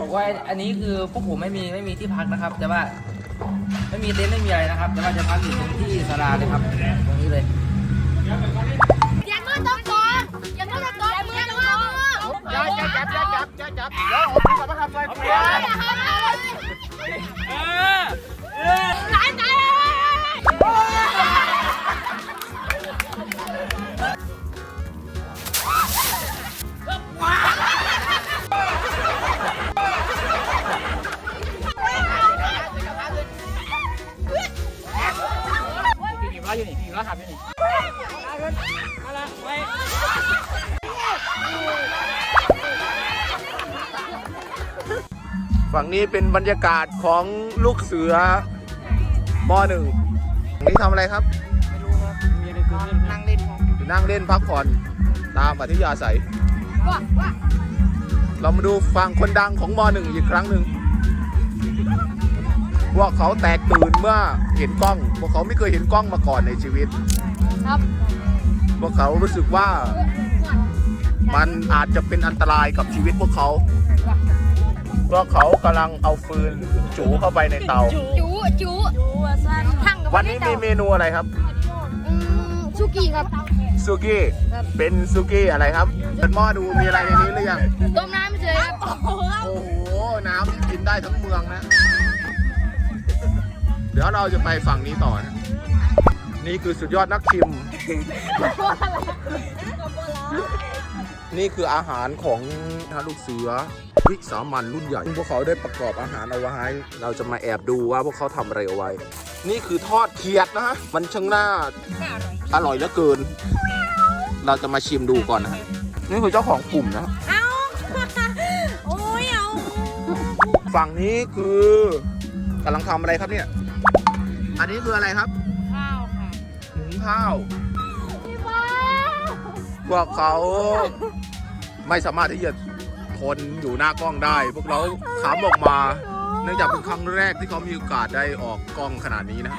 บอกว่าอันนี้คือพวกผมไม่มีไม่มีที่พักนะครับ แต่ว่าไม่มีเต็นท์ไม่มีอะไรนะครับ แต่ว่าจะพักอยู่ตรงที่ศาลาเลยครับตรงนี้เลยอย่ามือต้องกองอย่ามือต้องกองอย่ามือต้องกองอย่าจับจับอย่าจับอย่าจับเดี๋ยวผมจะมาทำอะไรคุณอย่าทำอะไรหลานใจกี่ร้อยอยู่นี่กี่ร้อยขับอยู่นี่มาละไว้ฝั่งนี้เป็นบรรยากาศของลูกเสือมหนึ่งนี่ทำอะไรครับ ไม่รู้ครับ มีอะไรเกิดขึ้นนั่งเล่นครับอยู่นั่งเล่นพักผ่อนตามอัธยาศัย เรามาดูฝั่งคนดังของมหนึ่งอีกครั้งหนึ่ง พวกเขาแตกตื่นเมื่อเห็นกล้อง พวกเขาไม่เคยเห็นกล้องมาก่อนในชีวิต ครับ พวกเขารู้สึกว่ามันอาจจะเป็นอันตรายกับชีวิตพวกเขา พวกเขากำลังเอาฟืนจูเข้าไปในเตา จูจูทั้งกับวันนี้มีเมนูอะไรครับอืมสุกี้ครับซูกี้ครับเป็นซูกี้อะไรครับเปิดหม้อดูมีอะไรในนี้หรือยังต้มน้ำเฉยครับโอ้โหน้ำที่กินได้ทั้งเมืองนะ เดี๋ยวเราจะไปฝั่งนี้ต่อนะ นี่คือสุดยอดนักชิม นี่คืออาหารของทาลูกเสือวิสามันรุ่นใหญ่ซึ่งพวกเขาได้ประกอบอาหารเอาไว้ เราจะมาแอบดูว่าพวกเขาทำอะไรเอาไว้ นี่คือทอดเขียดนะฮะ มันช่างน่าอร่อยเหลือเกิน เราจะมาชิมดูก่อนนะฮะนี่คือเจ้าของกลุ่มนะ เอาโอ้ยเอา ฝั่งนี้คือกำลังทำอะไรครับเนี่ย อันนี้คืออะไรครับ ข้าวค่ะหุงข้าวพี่บ้าพวกเขาไม่สามารถที่จะทนอยู่หน้ากล้องได้ พวกเราขำออกมา เนื่องจากเป็นครั้งแรกที่เขามีโอกาสได้ออกกล้องขนาดนี้นะ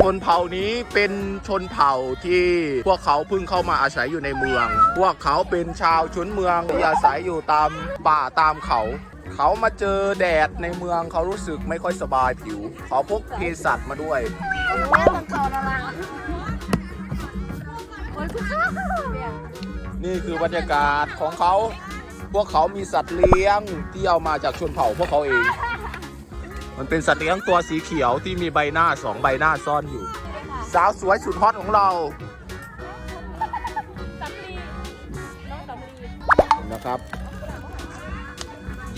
ชนเผ่านี้เป็นชนเผ่าที่พวกเขาเพิ่งเข้ามาอาศัยอยู่ในเมือง พวกเขาเป็นชาวชนเมืองที่อาศัยอยู่ตามป่าตามเขา เขามาเจอแดดในเมืองเขารู้สึกไม่ค่อยสบายผิว เขาพกเภสัชมาด้วยแม่ต้องต่อละลังโอ้ยคุณข้าวนี่คือบรรยากาศของเขา พวกเขามีสัตว์เลี้ยงที่เอามาจากชนเผ่าพวกเขาเอง มันเป็นสัตว์เลี้ยงตัวสีเขียวที่มีใบหน้าสองใบหน้าซ่อนอยู่ สาวสวยสุดฮอตของเรานะครับ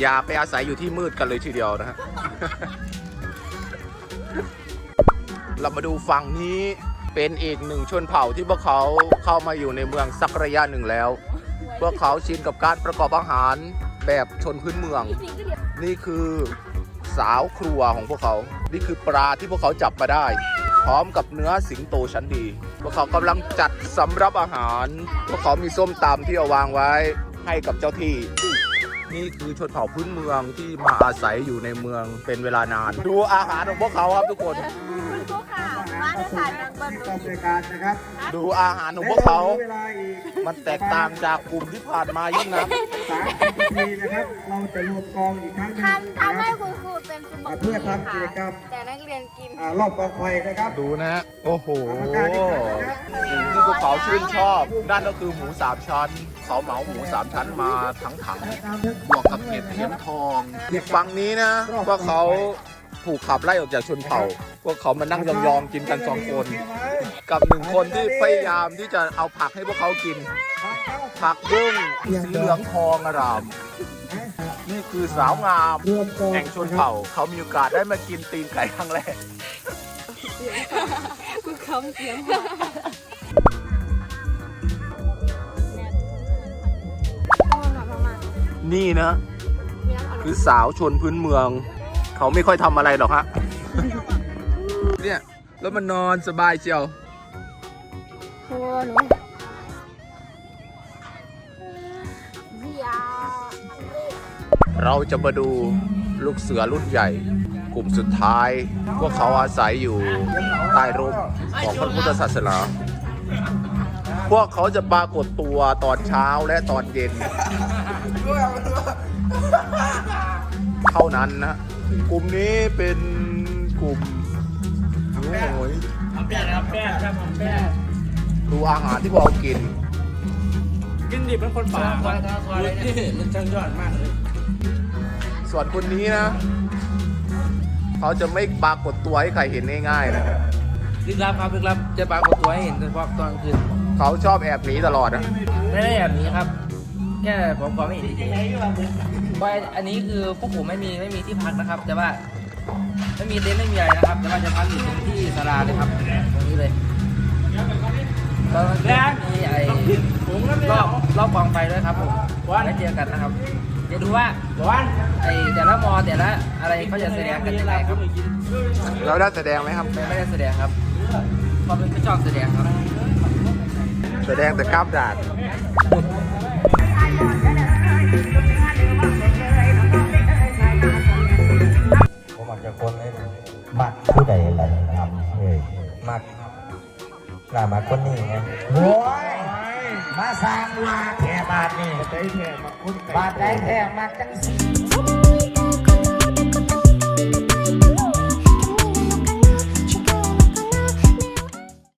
อย่าไปอาศัยอยู่ที่มืดกันเลยทีเดียวนะฮะ เรามาดูฝั่งนี้เป็นอีกหนึ่งชนเผ่าที่พวกเขาเข้ามาอยู่ในเมืองสักระยะหนึ่งแล้ว พวกเขาชินกับการประกอบอาหารแบบชนพื้นเมือง นี่คือสาวครัวของพวกเขา นี่คือปลาที่พวกเขาจับมาได้ พร้อมกับเนื้อสิงโตชั้นดี พวกเขากำลังจัดสำรับอาหาร พวกเขามีส้มตำที่เอาวางไว้ให้กับเจ้าที่ นี่คือชนเผ่าพื้นเมืองที่มาอาศัยอยู่ในเมืองเป็นเวลานาน ดูอาหารของพวกเขาครับทุกคน คุณครูค่ะมาได้ถ่ายนางเบิ้ลกองบริการนะครับดูอาหารของพวกเขาเวลาอีกมันแตกต่างจากกลุ่มที่ผ่านมายิ่งนะสามสิบนาทีนะครับ เราจะรวมกองอีกครั้งหนึงทำนะทำให้ครับ คุณครูเป็นสมองเพื่อทำกิจกรรม แต่นักเรียนกินอ่ารอบกองไฟนะครับดูนะฮะโอ้โหประกาศอีกครั้งนะครับสิ่งที่พวกเขาชื่นชอบนั่นก็คือหมูสามชั้นเขาเหมาหมูสามชั้นมาทั้งถังบวกกับเห็ดเข็มทอง อีกฝั่งนี้นะพวกเขา ถูกขับไล่ออกจากชนเผ่า พวกเขามานั่งยองๆกินกันสองคน กับหนึ่งคนที่พยายามที่จะเอาผักให้พวกเขากิน ผักบุ้งสีเหลืองทองอร่าม นี่คือสาวงามรวมกองแห่งชนเผ่า เขามีโอกาสได้มากินตีนไก่ครั้งแรกคุณคำเสียงนี่นะ คือสาวชนพื้นเมือง เขาไม่ค่อยทำอะไรหรอกฮะ เนี่ยแล้วมันนอนสบายเชียวโอ้หนูเบียเราจะมาดูลูกเสือรุ่นใหญ่ กลุ่มสุดท้าย พวกเขาอาศัยอยู่ใต้ร่มของพระพุทธศาสนา พวกเขาจะปรากฏตัวตอนเช้าและตอนเย็น เท่านั้นนะ กลุ่มนี้เป็นกลุ่มหิวโหยแป้งครับแป้งครับแป้งดูอาหารที่พวกเรากิน กินดิบเป็นคนป่าครับมันช่างยอดมากเลย ส่วนคนนี้นะ เขาจะไม่ปรากฏตัวให้ใครเห็นง่ายๆนะลึกลับครับลึกลับจะปรากฏตัวให้เห็นเฉพาะตอนกลางคืนเขาชอบแอบหนีตลอดนะไม่ได้แบบนี้ครับ แค่ผมขอไม่เห็น จริงๆเพราะอันนี้คือพวกผมไม่มีไม่มีที่พักนะครับ แต่ว่าไม่มีเต็นท์ไม่มีอะไรนะครับ แต่ว่าจะพักอยู่ตรงที่ศาลาเลยครับตรงนี้เลยตอนนี้มีไอ้รอบรอบกองไฟด้วยครับผมไว้เจอกันนะครับเดี๋ยวดูว่าไอ้แต่ละมอแต่ละอะไรเขาจะแสดงกันยังไงครับเราได้แสดงไหมครับไม่ไม่ได้แสดงครับเพราะเป็นไม่ชอบแสดงครับ แสดงแต่กราบดาด มาคนนี้ไงโอ้ยมาสร้างว่าแค่บาทนี่บ้านบาทได้แค่มาจังสี